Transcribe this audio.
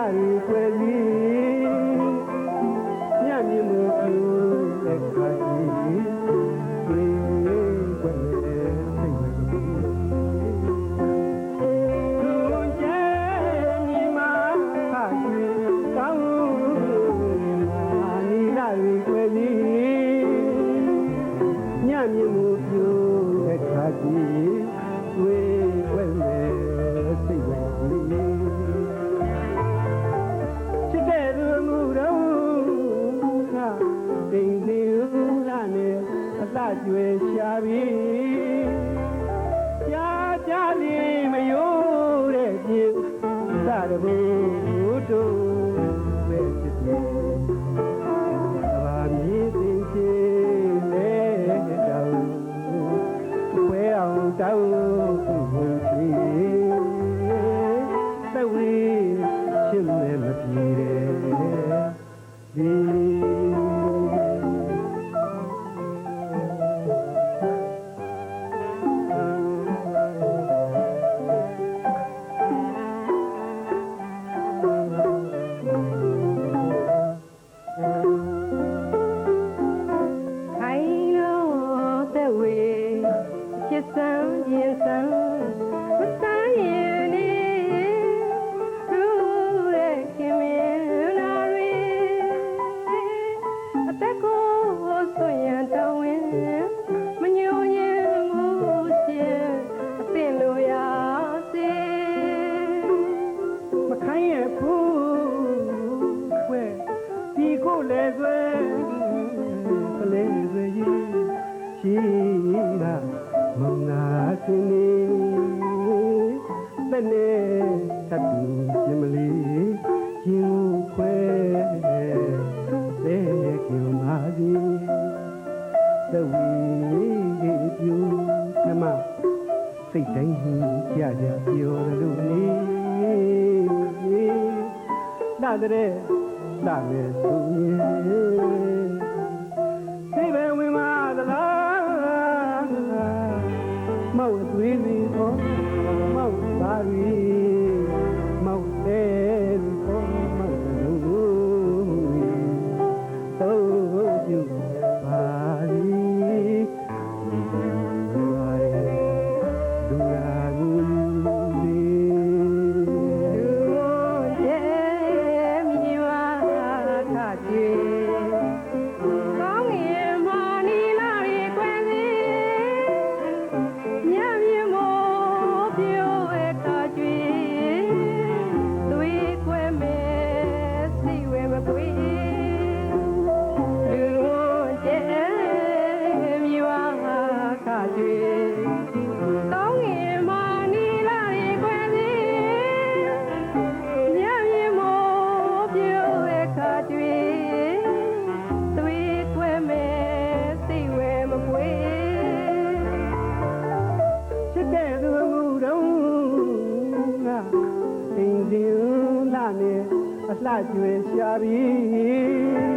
ငယ်မှာဒီလာရီကွယ်စီညမြင်မှုပြူတဲ့ခါကြီးဒီကွယ်နဲ့စိတ်ဝင်ပြီးသူကျဲညီမခါကြီးကောင်းမာဒီလာရီကွယ်စီညမြင်မှုပြူတဲ့ခါကြီးဝေးွ သရဘူးတို့ပဲဖြစ်တယ်ဘာမီးသိချေလဲတောင်းဝဲအောင်တောင်းဘူးချီသဝေးချစ်မယ်မပြေတယ်ဒီ က်ကိုဆွရန်တော်ဝင်မညိုရင်မှုရှင်အသင်လိုရစေမခိုင်းရဲ့ဖူးခွဲဒီကိုလည်းဆွဲကလေးဆွေကြီးရှိတာမုံ နာစင်းနေတဲ့နဲ့သတ်သူရှင်မလေးရင်ခွဲတဲ့ခင်ပါစီသဝီပြူနမစိတ်တိုင်းကြကြပြောရလို့နေလာတဲ့လာမယ်သူရင် စိ လှကျွေရှာပြီး